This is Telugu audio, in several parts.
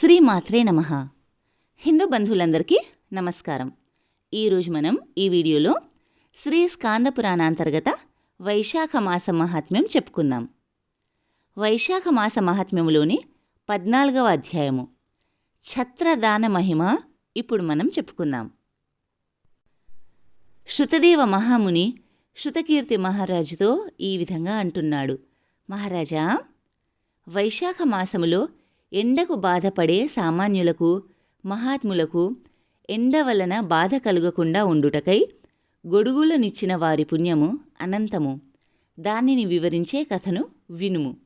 శ్రీమాత్రే నమ. హిందూ బంధువులందరికీ నమస్కారం. ఈరోజు మనం ఈ వీడియోలో శ్రీ స్కాంద పురాణాంతర్గత వైశాఖ మాస మహాత్మ్యం చెప్పుకుందాం. వైశాఖ మాస మహాత్మ్యములోని పద్నాలుగవ అధ్యాయము. ఛత్రదాన మహిమ ఇప్పుడు మనం చెప్పుకుందాం. శృతదేవ మహాముని శృతకీర్తి మహారాజుతో ఈ విధంగా అంటున్నాడు. మహారాజా వైశాఖ మాసములో ఎండకు బాధపడే సామాన్యులకు మహాత్ములకు ఎండ వలన బాధ కలుగకుండా ఉండుటకై గొడుగులనిచ్చిన వారి పుణ్యము అనంతము. దానిని వివరించే కథను వినుము.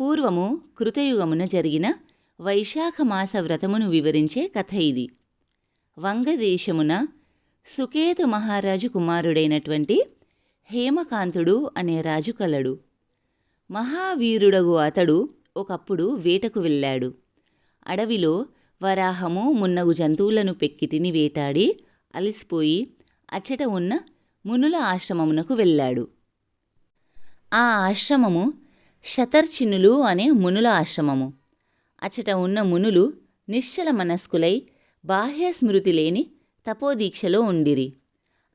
పూర్వము కృతయుగమున జరిగిన వైశాఖ మాస వ్రతమును వివరించే కథ ఇది. వంగదేశమున సుకేతు మహారాజు కుమారుడైనటువంటి హేమకాంతుడు అనే రాజు కలడు. మహావీరుడగు అతడు ఒకప్పుడు వేటకు వెళ్ళాడు. అడవిలో వరాహము మున్నగు జంతువులను పెక్కిటిని వేటాడి అలసిపోయి అచ్చట ఉన్న మునుల ఆశ్రమమునకు వెళ్ళాడు. ఆ ఆశ్రమము శతర్చినులు అనే మునుల ఆశ్రమము. అచ్చట ఉన్న మునులు నిశ్చల మనస్కులై బాహ్య స్మృతి లేని తపోదీక్షలో ఉండిరి.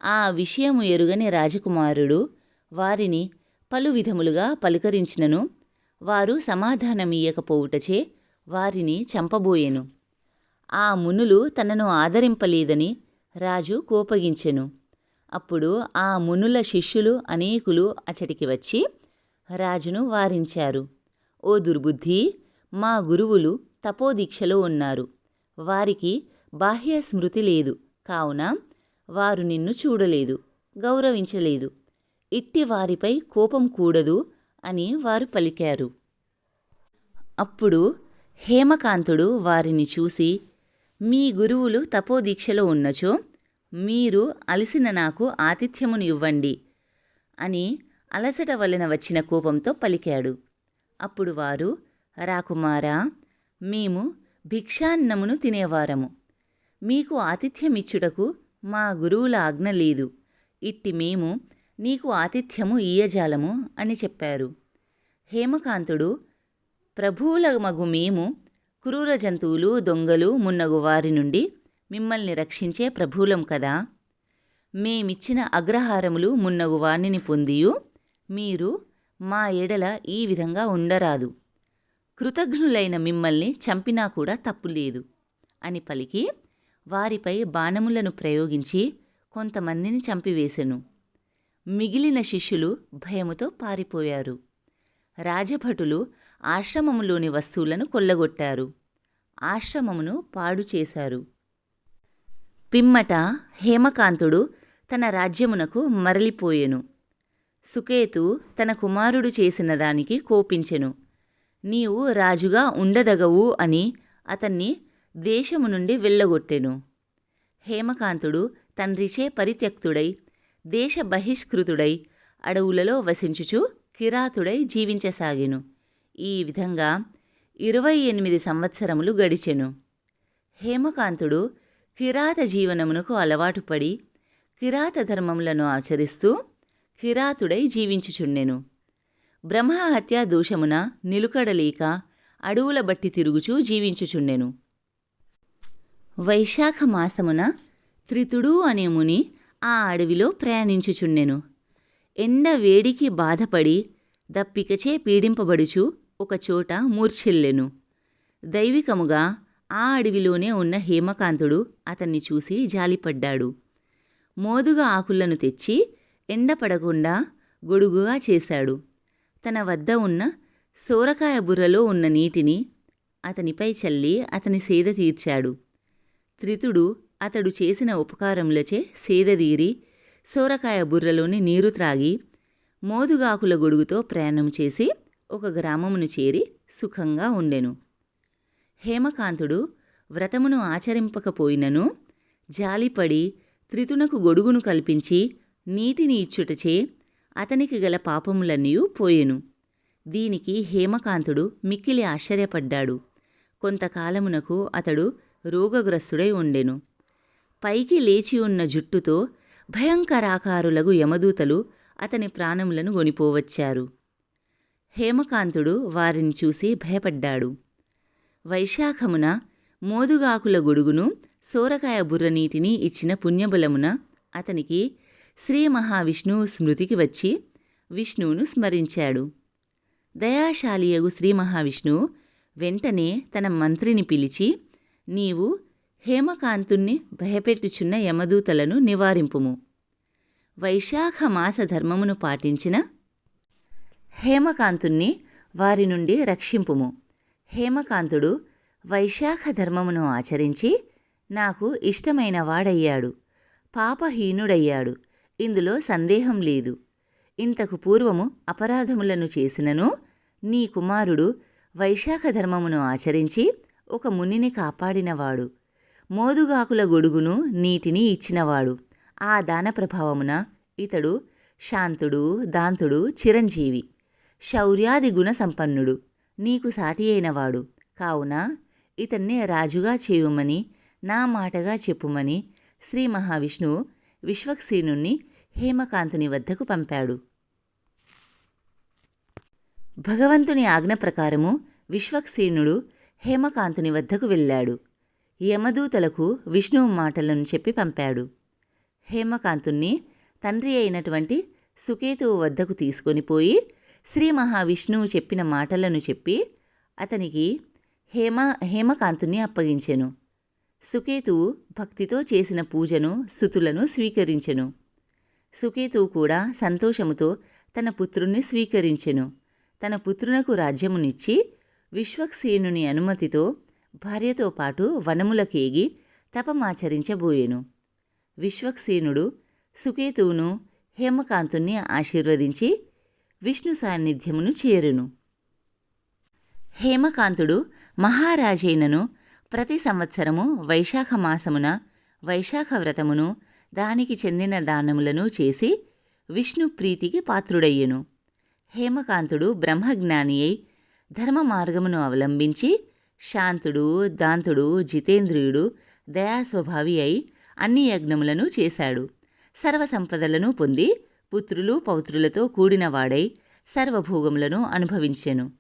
ఆ విషయము ఎరుగని రాజకుమారుడు వారిని పలు విధములుగా పలుకరించినను వారు సమాధానమియ్యకపోవుటచే వారిని చంపబోయెను. ఆ మునులు తనను ఆదరింపలేదని రాజు కోపగించెను. అప్పుడు ఆ మునుల శిష్యులు అనేకులు అచటికి వచ్చి రాజును వారించారు. ఓ దుర్బుద్ధి మా గురువులు తపోదీక్షలో ఉన్నారు. వారికి బాహ్య స్మృతి లేదు. కావున వారు నిన్ను చూడలేదు గౌరవించలేదు. ఇట్టి వారిపై కోపం కూడదు అని వారు పలికారు. అప్పుడు హేమకాంతుడు వారిని చూసి మీ గురువులు తపోదీక్షలో ఉన్నచో మీరు అలసిన నాకు ఆతిథ్యమును ఇవ్వండి అని అలసట వలన వచ్చిన కోపంతో పలికాడు. అప్పుడు వారు రాకుమారా మేము భిక్షాన్నమును తినేవారము. మీకు ఆతిథ్యమిచ్చుటకు మా గురువుల ఆజ్ఞ లేదు. ఇట్టి మేము నీకు ఆతిథ్యము ఈయజాలము అని చెప్పారు. హేమకాంతుడు ప్రభువుల మగు మేము క్రూర జంతువులు దొంగలు మున్నగు వారి నుండి మిమ్మల్ని రక్షించే ప్రభువులం కదా. మేమిచ్చిన అగ్రహారములు మున్నగు వాణిని పొందియు. మీరు మా ఎడల ఈ విధంగా ఉండరాదు. కృతజ్ఞులైన మిమ్మల్ని చంపినా కూడా తప్పులేదు అని పలికి వారిపై బాణములను ప్రయోగించి కొంతమందిని చంపివేశెను మిగిలిన శిష్యులు భయముతో పారిపోయారు. రాజభటులు ఆశ్రమములోని వస్తువులను కొల్లగొట్టారు. ఆశ్రమమును పాడు చేశారు. పిమ్మట హేమకాంతుడు తన రాజ్యమునకు మరలిపోయెను. సుకేతు తన కుమారుడు చేసిన దానికి కోపించెను. నీవు రాజుగా ఉండదగవు అని అతన్ని దేశము నుండి వెళ్ళగొట్టెను. హేమకాంతుడు తండ్రిచే పరిత్యక్తుడై దేశ బహిష్కృతుడై అడవులలో వసించుచు కిరాతుడై జీవించసాగెను. ఈ విధంగా ఇరవై ఎనిమిది సంవత్సరములు గడిచెను. హేమకాంతుడు కిరాత జీవనమునకు అలవాటుపడి కిరాత ధర్మములను ఆచరిస్తూ కిరాతుడై జీవించుచుండెను. బ్రహ్మహత్యా దోషమున నిలుకడలేక అడవుల బట్టి తిరుగుచూ జీవించుచుండెను. వైశాఖ మాసమున త్రితుడు అనే ముని ఆ అడవిలో ప్రయాణించుచుండెను. ఎండ వేడికి బాధపడి దప్పికచే పీడింపబడుచు ఒకచోట మూర్ఛిల్లెను. దైవికముగా ఆ అడవిలోనే ఉన్న హేమకాంతుడు అతన్ని చూసి జాలిపడ్డాడు. మోదుగా ఆకులను తెచ్చి ఎండపడకుండా గొడుగుగా చేశాడు. తన వద్ద ఉన్న సోరకాయ బుర్రలో ఉన్న నీటిని అతనిపై చల్లి అతని సేద తీర్చాడు. త్రితుడు అతడు చేసిన ఉపకారములచే సేదదీరి సోరకాయ బుర్రలోని నీరు త్రాగి మోదుగాకుల గొడుగుతో ప్రయాణం చేసి ఒక గ్రామమును చేరి సుఖంగా ఉండెను. హేమకాంతుడు వ్రతమును ఆచరింపకపోయినను జాలిపడి త్రితునకు గొడుగును కల్పించి నీటిని ఇచ్చుటచే అతనికి గల పాపములన్నీ పోయెను. దీనికి హేమకాంతుడు మిక్కిలి ఆశ్చర్యపడ్డాడు. కొంతకాలమునకు అతడు రోగగ్రస్తుడై ఉండెను. పైకి లేచి ఉన్న జుట్టుతో భయంకరాకారులగు యమదూతలు అతని ప్రాణములను గొనిపోవచ్చారు హేమకాంతుడు వారిని చూసి భయపడ్డాడు. వైశాఖమున మోదుగాకుల గొడుగును సోరకాయ బుర్ర నీటిని ఇచ్చిన పుణ్యబలమున అతనికి శ్రీ మహావిష్ణువు స్మృతికి వచ్చి విష్ణువును స్మరించాడు. దయాశాలియగు శ్రీ మహావిష్ణువు వెంటనే తన మంత్రిని పిలిచి నీవు హేమకాంతుణ్ణి భయపెట్టుచున్న యమదూతలను నివారింపుము. వైశాఖ మాస ధర్మమును పాటించిన హేమకాంతుణ్ణి వారి నుండి రక్షింపుము. హేమకాంతుడు వైశాఖ ధర్మమును ఆచరించి నాకు ఇష్టమైన వాడయ్యాడు. పాపహీనుడయ్యాడు. ఇందులో సందేహం లేదు. ఇంతకు పూర్వము అపరాధములను చేసినను నీ కుమారుడు వైశాఖ ధర్మమును ఆచరించి ఒక మునిని కాపాడినవాడు. మోదుగాకుల గొడుగును నీటిని ఇచ్చినవాడు. ఆ దాన ప్రభావమున ఇతడు శాంతుడు దాంతుడు చిరంజీవి. శౌర్యాది గుణ సంపన్నుడు. నీకు సాటి అయినవాడు. కావున ఇతన్ని రాజుగా చేయుమని నా మాటగా చెప్పుమని శ్రీ మహావిష్ణువు విశ్వక్సేనుణ్ణి హేమకాంతుని వద్దకు పంపాడు. భగవంతుని ఆజ్ఞ ప్రకారము విశ్వక్సేనుడు హేమకాంతుని వద్దకు వెళ్ళాడు. యమదూతలకు విష్ణువు మాటలను చెప్పి పంపాడు. హేమకాంతుణ్ణి తండ్రి అయినటువంటి సుకేతువు వద్దకు తీసుకొని పోయి శ్రీ మహావిష్ణువు చెప్పిన మాటలను చెప్పి అతనికి హేమ హేమకాంతుని అప్పగించెను. సుకేతువు భక్తితో చేసిన పూజను స్థుతులను స్వీకరించెను. సుకేతువు కూడా సంతోషముతో తన పుత్రుణ్ణి స్వీకరించెను. తన పుత్రునకు రాజ్యమునిచ్చి విశ్వక్సేనుని అనుమతితో భార్యతో పాటు వనములకేగి తపమాచరించబోయెను విశ్వక్సేనుడు సుకేతువును హేమకాంతుణ్ణి ఆశీర్వదించి విష్ణు సాన్నిధ్యమును చేరును. హేమకాంతుడు మహారాజైనను ప్రతి సంవత్సరము వైశాఖ మాసమున వైశాఖ వ్రతమును దానికి చెందిన దానములను చేసి విష్ణు ప్రీతికి పాత్రుడయ్యెను. హేమకాంతుడు బ్రహ్మజ్ఞాని అయి ధర్మ మార్గమును అవలంబించి శాంతుడు దాంతుడు జితేంద్రియుడు దయాస్వభావి అయి అన్ని యజ్ఞములను చేశాడు. సర్వసంపదలను పొంది పుత్రులు పౌత్రులతో కూడినవాడై సర్వభోగములను అనుభవించెను.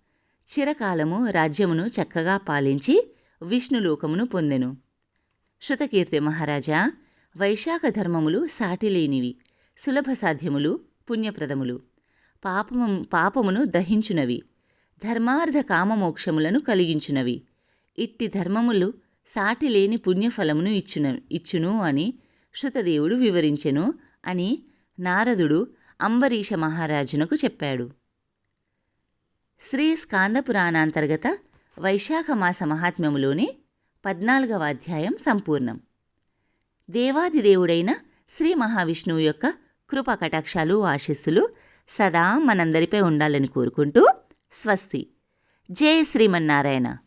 చిరకాలము రాజ్యమును చక్కగా పాలించి విష్ణులోకమును పొందెను. శృతకీర్తి మహారాజా వైశాఖ ధర్మములు సాటిలేనివి సులభ సాధ్యములు పుణ్యప్రదములు. పాపము పాపమును దహించునవి ధర్మార్థ కామమోక్షములను కలిగించునవి. ఇట్టి ధర్మములు సాటిలేని పుణ్యఫలమును ఇచ్చున ఇచ్చును అని శృతదేవుడు వివరించెను అని నారదుడు అంబరీష మహారాజునకు చెప్పాడు. శ్రీ స్కాందపురాణాంతర్గత వైశాఖమాస వైశాఖ మాస మహాత్మ్యములోని పద్నాలుగవ అధ్యాయం సంపూర్ణం. దేవాదిదేవుడైన శ్రీ మహావిష్ణువు యొక్క కృప కటాక్షాలు ఆశీస్సులు సదా మనందరిపై ఉండాలని కోరుకుంటూ స్వస్తి. జై శ్రీమన్నారాయణ.